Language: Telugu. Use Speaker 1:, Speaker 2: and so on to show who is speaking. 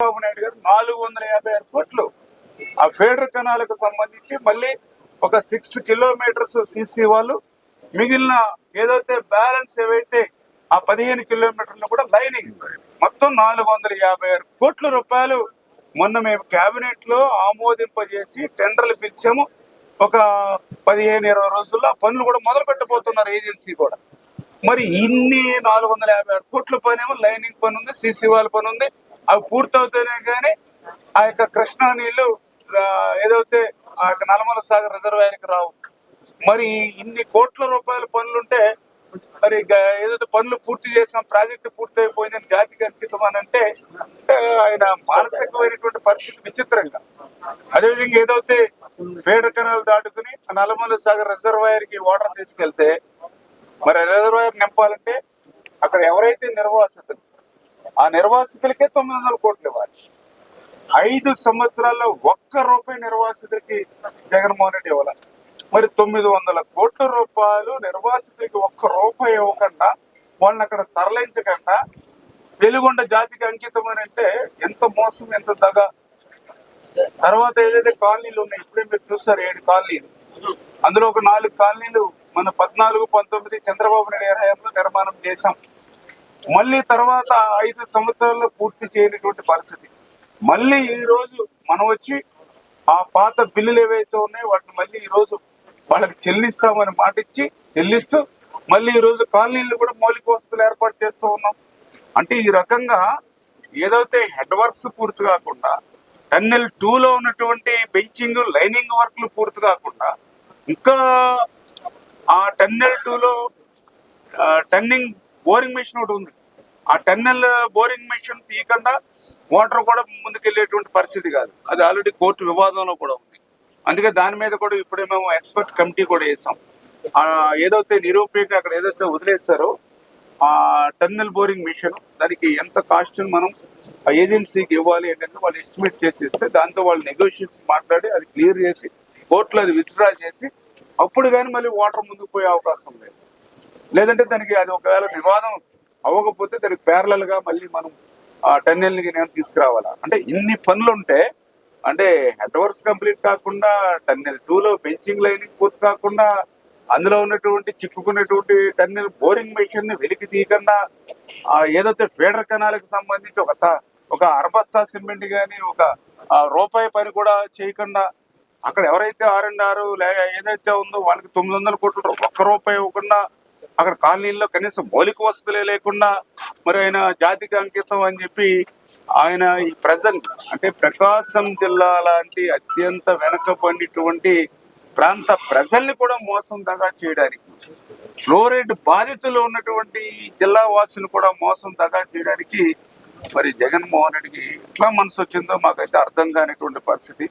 Speaker 1: చంద్రబాబు నాయుడు గారు నాలుగు వందల యాభై ఆరు కోట్లు. ఆ ఫేడర్ కణాలకు సంబంధించి మళ్ళీ ఒక సిక్స్ కిలోమీటర్స్ సీసీ వాళ్ళు మిగిలిన ఏదైతే బ్యాలెన్స్ ఏవైతే ఆ పదిహేను కిలోమీటర్లు కూడా లైనింగ్. మొత్తం నాలుగు వందల యాభై ఆరు కోట్ల రూపాయలు మొన్న మేము కేబినెట్లో ఆమోదింపజేసి టెండర్లు పిలిచాము. ఒక పదిహేను ఇరవై రోజుల్లో పనులు కూడా మొదలు పెట్టబోతున్నారు ఏజెన్సీ కూడా. మరి ఇన్ని నాలుగు వందల యాభై ఆరు కోట్ల పని ఏమో లైనింగ్ పని ఉంది సీసీ వాళ్ళ పని ఉంది అవి పూర్తవుతేనే కానీ ఆ యొక్క కృష్ణా నీళ్ళు ఏదైతే ఆ యొక్క నలమల సాగర్ రిజర్వాయర్కి రావు. మరి ఇన్ని కోట్ల రూపాయల పనులుంటే మరి ఏదైతే పనులు పూర్తి చేసాం ప్రాజెక్టు పూర్తి అయిపోయిందని జాతికి అంకితం అని అంటే ఆయన మానసికమైనటువంటి పరిస్థితి విచిత్రంగా. అదేవిధంగా ఏదైతే వేడ కెనాల్ దాటుకుని ఆ నల్లమల సాగర్ రిజర్వాయర్కి వాటర్ తీసుకెళ్తే మరి రిజర్వాయర్ నింపాలంటే అక్కడ ఎవరైతే నిర్వాసితులు ఆ నిర్వాసితులకే తొమ్మిది వందల కోట్లు ఇవ్వాలి. ఐదు సంవత్సరాల్లో ఒక్క రూపాయి నిర్వాసితులకి జగన్మోహన్ రెడ్డి ఇవ్వాలి మరి తొమ్మిది వందల కోట్ల రూపాయలు నిర్వాసితులకి ఒక్క రూపాయి ఇవ్వకుండా వాళ్ళని అక్కడ తరలించకుండా వెలుగొండ జాతికి అంకితం అని అంటే ఎంత మోసం ఎంత దగ. తర్వాత ఏదైతే కాలనీలు ఉన్నాయి ఇప్పుడే మీరు చూస్తారు ఏడు కాలనీలు. అందులో ఒక నాలుగు కాలనీలు మన పద్నాలుగు పంతొమ్మిది చంద్రబాబు నాయుడు హయాంలో నిర్మాణం చేశాం. మళ్ళీ తర్వాత ఐదు సంవత్సరాల్లో పూర్తి చేయనటువంటి పరిస్థితి. మళ్ళీ ఈ రోజు మనం వచ్చి ఆ పాత బిల్లులు ఏవైతే ఉన్నాయో వాటిని మళ్ళీ ఈ రోజు వాళ్ళకి చెల్లిస్తామని మాట ఇచ్చి చెల్లిస్తూ మళ్ళీ ఈ రోజు కాలనీలు కూడా మౌలిక వసతులు ఏర్పాటు చేస్తూ ఉన్నాం. అంటే ఈ రకంగా ఏదైతే హెడ్ వర్క్స్ పూర్తి కాకుండా టన్నెల్ టూలో ఉన్నటువంటి బెంచింగ్ లైనింగ్ వర్క్లు పూర్తి కాకుండా ఇంకా ఆ టన్నెల్ టూలో టెన్నింగ్ టన్నింగ్ బోరింగ్ మెషిన్ ఒకటి ఉంది. ఆ టన్నెల్ బోరింగ్ మెషిన్ తీయకుండా వాటర్ కూడా ముందుకెళ్ళేటువంటి పరిస్థితి కాదు. అది ఆల్రెడీ కోర్టు వివాదంలో కూడా ఉంది. అందుకే దాని మీద కూడా ఇప్పుడే మేము ఎక్స్పర్ట్ కమిటీ కూడా వేసాం. ఆ ఏదైతే నిరూపేక అక్కడ ఏదైతే వదిలేస్తారో ఆ టన్నెల్ బోరింగ్ మిషన్ దానికి ఎంత కాస్ట్ మనం ఆ ఏజెన్సీకి ఇవ్వాలి ఏంటంటే వాళ్ళు ఎస్టిమేట్ చేసి ఇస్తే దాంతో వాళ్ళు నెగోషియేషన్ మాట్లాడి అది క్లియర్ చేసి కోర్టులో అది విత్డ్రా చేసి అప్పుడు కానీ మళ్ళీ వాటర్ ముందుకు పోయే అవకాశం లేదు. లేదంటే దానికి అది ఒకవేళ వివాదం అవ్వకపోతే దానికి ప్యారలల్గా మళ్ళీ మనం ఆ టన్నెల్ నేను తీసుకురావాలా? అంటే ఇన్ని పనులు ఉంటే అంటే హెడ్ వర్క్స్ కంప్లీట్ కాకుండా టన్నెల్ టూలో బెంచింగ్ లైన్ పూర్తి కాకుండా అందులో ఉన్నటువంటి చిక్కుకున్నటువంటి టన్నెల్ బోరింగ్ మెషిన్ని వెలికి తీయకుండా ఆ ఏదైతే ఫీడర్ కెనాలకు సంబంధించి ఒక ఒక అరబస్తా సిమెంట్ కానీ ఒక రూపాయి పని కూడా చేయకుండా అక్కడ ఎవరైతే ఆర్ అండ్ ఆర్ ఏదైతే ఉందో వాళ్ళకి తొమ్మిది వందల కోట్ల ఒక్క రూపాయి ఇవ్వకుండా అక్కడ కాలనీల్లో కనీసం మౌలిక వసతులే లేకుండా మరి ఆయన జాతికి అంకితం అని చెప్పి ఆయన ఈ ప్రజెంట్ అంటే ప్రకాశం జిల్లా లాంటి అత్యంత వెనకబడినటువంటి ప్రాంత ప్రజల్ని కూడా మోసం దగా చేయడానికి ఫ్లోరైడ్ బాధితులు ఉన్నటువంటి జిల్లా వాసులు కూడా మోసం దగా చేయడానికి మరి జగన్మోహన్ రెడ్డికి ఎట్లా మనసు వచ్చిందో మాకైతే అర్థం కానిటువంటి పరిస్థితి.